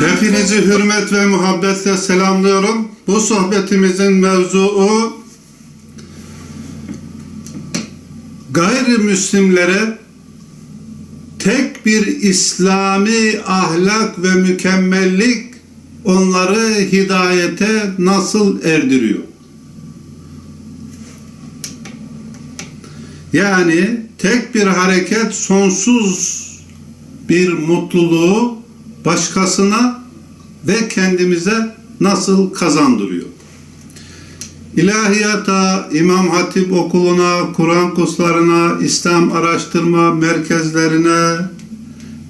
Hepinizi hürmet ve muhabbetle selamlıyorum. Bu sohbetimizin mevzuu gayrimüslimlere tek bir İslami ahlak ve mükemmellik onları hidayete nasıl erdiriyor? Yani tek bir hareket sonsuz bir mutluluğu başkasına ve kendimize nasıl kazandırıyor? İlahiyata, İmam Hatip okuluna, Kur'an kurslarına, İslam araştırma merkezlerine,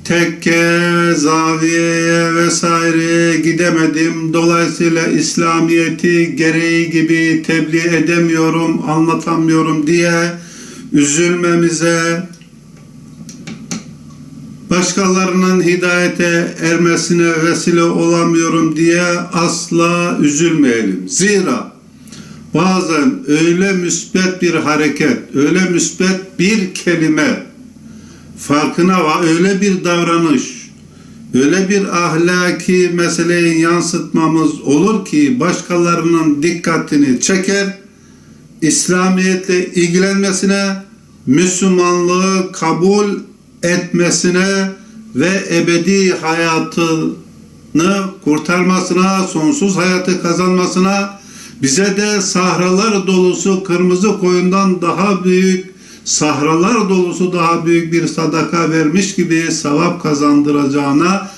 tekke, zaviyeye vesaire gidemedim. Dolayısıyla İslamiyeti gereği gibi tebliğ edemiyorum, anlatamıyorum diye üzülmemize, başkalarının hidayete ermesine vesile olamıyorum diye asla üzülmeyelim. Zira bazen öyle müsbet bir hareket, öyle müsbet bir kelime farkına var, öyle bir davranış, öyle bir ahlaki meseleyi yansıtmamız olur ki başkalarının dikkatini çeker, İslamiyetle ilgilenmesine, Müslümanlığı kabul etmesine ve ebedi hayatını kurtarmasına, sonsuz hayatı kazanmasına, bize de sahralar dolusu kırmızı koyundan daha büyük, sahralar dolusu daha büyük bir sadaka vermiş gibi sevap kazandıracağına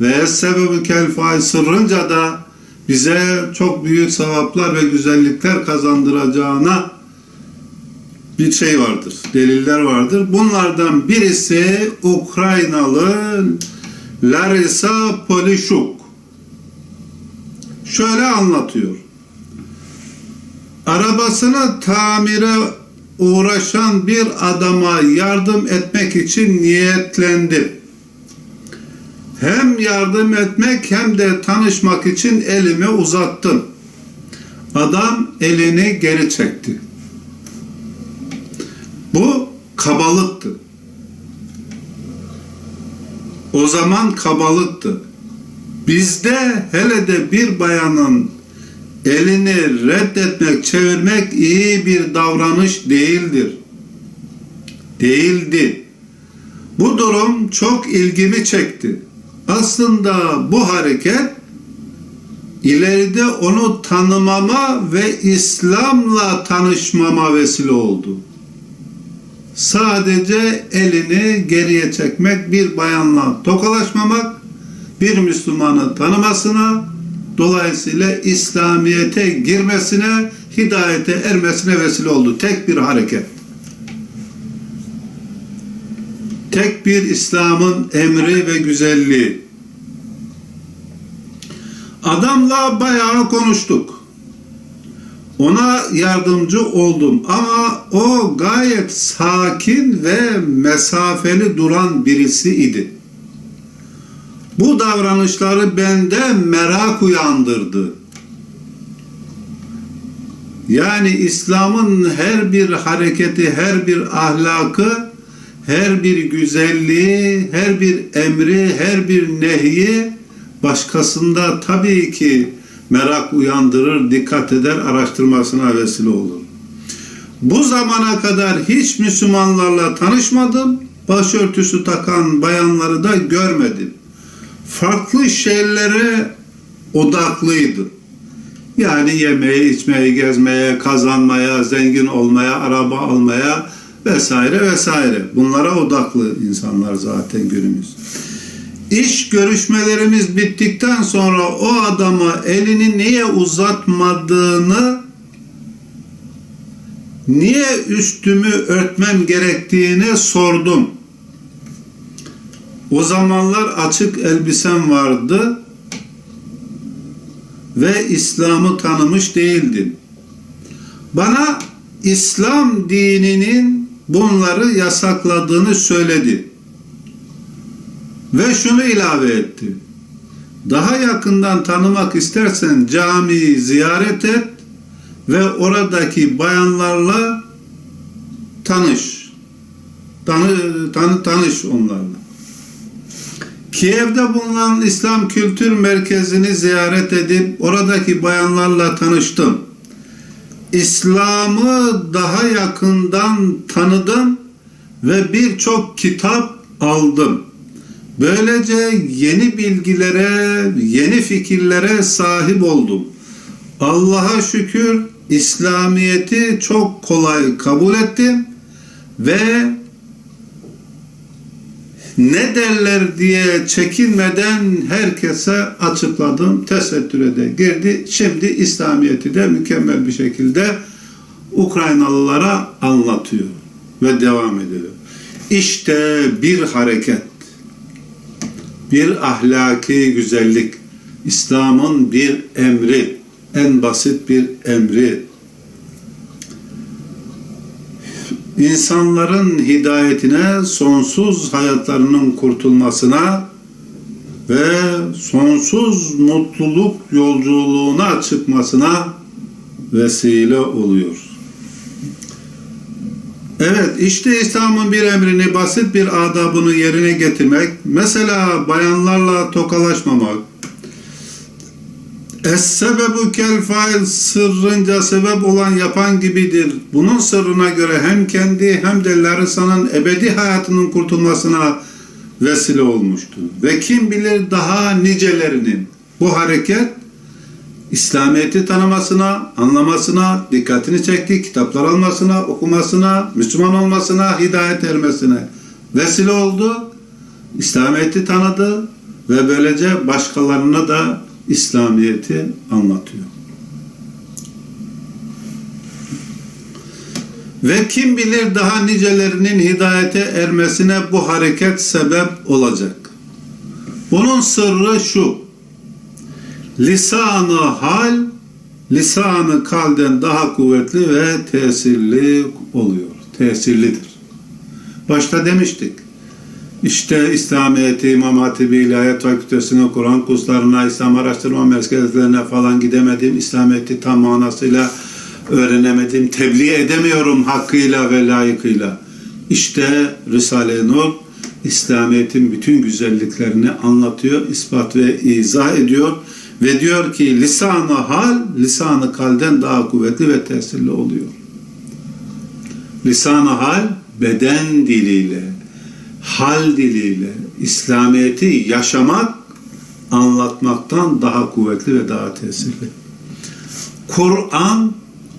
ve sebebi kelfai sırrınca da bize çok büyük sevaplar ve güzellikler kazandıracağına bir şey vardır, deliller vardır. Bunlardan birisi Ukraynalı Larisa Polishuk. Şöyle anlatıyor. Arabasını tamire uğraşan bir adama yardım etmek için niyetlendi. Hem yardım etmek hem de tanışmak için elimi uzattım. Adam elini geri çekti. Bu kabalıktı. O zaman kabalıktı. Bizde hele de bir bayanın elini reddetmek, çevirmek iyi bir davranış değildir. Değildi. Bu durum çok ilgimi çekti. Aslında bu hareket ileride onu tanımama ve İslam'la tanışmama vesile oldu sadece elini geriye çekmek, bir bayanla tokalaşmamak, bir Müslümanı tanımasına, dolayısıyla İslamiyete girmesine, hidayete ermesine vesile oldu. Tek bir hareket. Tek bir İslam'ın emri ve güzelliği. Adamla bayağı konuştuk. Ona yardımcı oldum ama o gayet sakin ve mesafeli duran birisi idi. Bu davranışları bende merak uyandırdı. Yani İslam'ın her bir hareketi, her bir ahlakı, her bir güzelliği, her bir emri, her bir nehyi başkasında tabii ki merak uyandırır, dikkat eder, araştırmasına vesile olur. Bu zamana kadar hiç Müslümanlarla tanışmadım, başörtüsü takan bayanları da görmedim. Farklı şeylere odaklıydı. Yani yemeye, içmeye, gezmeye, kazanmaya, zengin olmaya, araba almaya vesaire vesaire. Bunlara odaklı insanlar zaten günümüz. İş görüşmelerimiz bittikten sonra o adama elini niye uzatmadığını, niye üstümü örtmem gerektiğini sordum. O zamanlar açık elbisem vardı ve İslam'ı tanımış değildim. Bana İslam dininin bunları yasakladığını söyledi. Ve şunu ilave etti. Daha yakından tanımak istersen camiyi ziyaret et ve oradaki bayanlarla tanış. Tanı, tanı, tanış onlarla. Kiev'de bulunan İslam Kültür Merkezi'ni ziyaret edip oradaki bayanlarla tanıştım. İslam'ı daha yakından tanıdım ve birçok kitap aldım. Böylece yeni bilgilere, yeni fikirlere sahip oldum. Allah'a şükür İslamiyet'i çok kolay kabul ettim ve ne derler diye çekinmeden herkese açıkladım. Tesettüre de girdi. Şimdi İslamiyet'i de mükemmel bir şekilde Ukraynalılara anlatıyor ve devam ediyor. İşte bir hareket, bir ahlaki güzellik, İslam'ın bir emri, en basit bir emri. İnsanların hidayetine, sonsuz hayatlarının kurtulmasına ve sonsuz mutluluk yolculuğuna çıkmasına vesile oluyor. Evet, işte İslam'ın bir emrini, basit bir adabını yerine getirmek, mesela bayanlarla tokalaşmamak, Es-sebebu kel fail sırrınca sebep olan yapan gibidir. Bunun sırrına göre hem kendi hem de Larisa'nın ebedi hayatının kurtulmasına vesile olmuştu. Ve kim bilir daha nicelerinin bu hareket İslamiyet'i tanımasına, anlamasına, dikkatini çekti, kitaplar almasına, okumasına, Müslüman olmasına, hidayet ermesine vesile oldu. İslamiyet'i tanıdı ve böylece başkalarına da İslamiyet'i anlatıyor. Ve kim bilir daha nicelerinin hidayete ermesine bu hareket sebep olacak. Bunun sırrı şu. Lisanı hal, lisanı kalden daha kuvvetli ve tesirli oluyor. Tesirlidir. Başta demiştik. İşte İslamiyet'i, İmam Hatibi, İlahiyat Fakültesine, Kur'an kurslarına, İslam araştırma merkezlerine falan gidemedim. İslamiyet'i tam manasıyla öğrenemedim. Tebliğ edemiyorum hakkıyla ve layıkıyla. İşte Risale-i Nur İslamiyet'in bütün güzelliklerini anlatıyor, ispat ve izah ediyor ve diyor ki lisanı hal, lisanı kalden daha kuvvetli ve tesirli oluyor. Lisanı hal beden diliyle, hal diliyle İslamiyet'i yaşamak anlatmaktan daha kuvvetli ve daha tesirli. Kur'an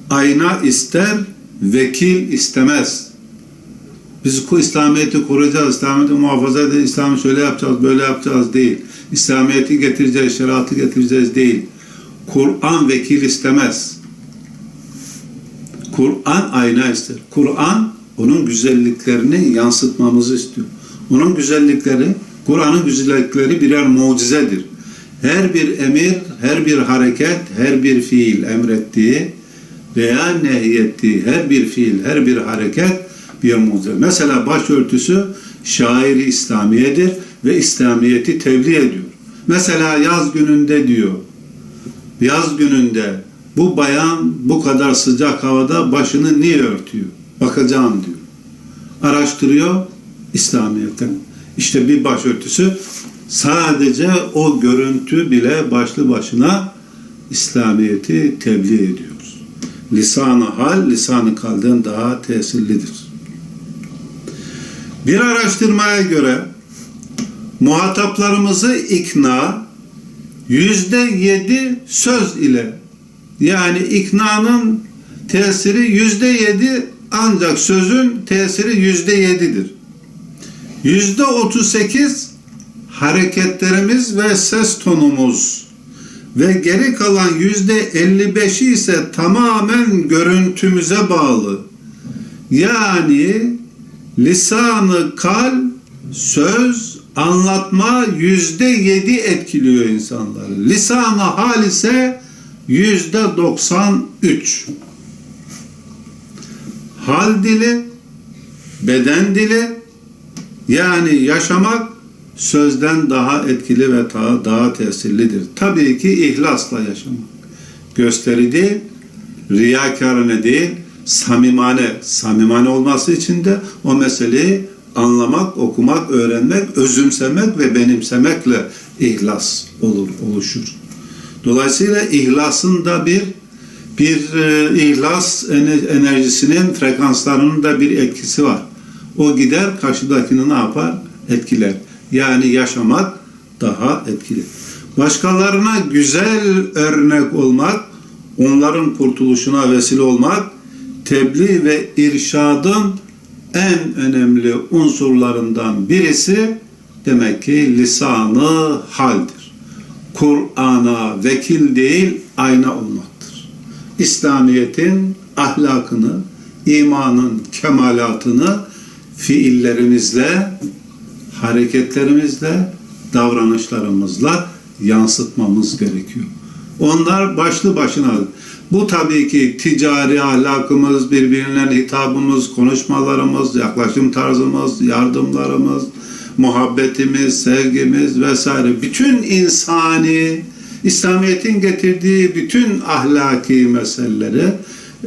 ayna ister, vekil istemez. Biz İslamiyet'i kuracağız, İslamiyet'i muhafaza edeceğiz, İslam'ı şöyle yapacağız, böyle yapacağız değil. İslamiyet'i getireceğiz, şeriatı getireceğiz değil. Kur'an vekil istemez. Kur'an ayna ister. Kur'an onun güzelliklerini yansıtmamızı istiyor. Onun güzellikleri, Kur'an'ın güzellikleri birer mucizedir. Her bir emir, her bir hareket, her bir fiil emrettiği veya nehyettiği her bir fiil, her bir hareket bir mucize. Mesela başörtüsü şairi İslamiyedir ve İslamiyet'i tebliğ ediyor. Mesela yaz gününde diyor, yaz gününde bu bayan bu kadar sıcak havada başını niye örtüyor? Bakacağım diyor. Araştırıyor İslamiyet'ten. İşte bir başörtüsü sadece o görüntü bile başlı başına İslamiyet'i tebliğ ediyor. Lisanı hal, lisanı kalden daha tesirlidir. Bir araştırmaya göre muhataplarımızı ikna yüzde yedi söz ile yani iknanın tesiri yüzde yedi ancak sözün tesiri yüzde yedidir. Yüzde otuz sekiz hareketlerimiz ve ses tonumuz ve geri kalan yüzde elli beşi ise tamamen görüntümüze bağlı. Yani lisanı kal, söz, anlatma yüzde yedi etkiliyor insanları. Lisanı hal ise yüzde doksan üç. Hal dili, beden dili, yani yaşamak sözden daha etkili ve daha, daha tesirlidir. Tabii ki ihlasla yaşamak. Gösteri değil, riyakarane değil, samimane, samimane olması için de o meseleyi anlamak, okumak, öğrenmek, özümsemek ve benimsemekle ihlas olur, oluşur. Dolayısıyla ihlasın da bir bir e, ihlas ene- enerjisinin frekanslarının da bir etkisi var. O gider karşıdakini ne yapar? Etkiler. Yani yaşamak daha etkili. Başkalarına güzel örnek olmak, onların kurtuluşuna vesile olmak, tebliğ ve irşadın en önemli unsurlarından birisi demek ki lisanı haldir. Kur'an'a vekil değil ayna olmaktır. İslamiyet'in ahlakını, imanın kemalatını fiillerimizle, hareketlerimizle, davranışlarımızla yansıtmamız gerekiyor. Onlar başlı başına. Bu tabii ki ticari ahlakımız, birbirine hitabımız, konuşmalarımız, yaklaşım tarzımız, yardımlarımız, muhabbetimiz, sevgimiz vesaire. Bütün insani, İslamiyet'in getirdiği bütün ahlaki meseleleri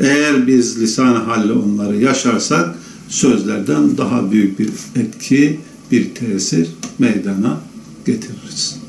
eğer biz lisan halle onları yaşarsak sözlerden daha büyük bir etki, bir tesir meydana getiririz.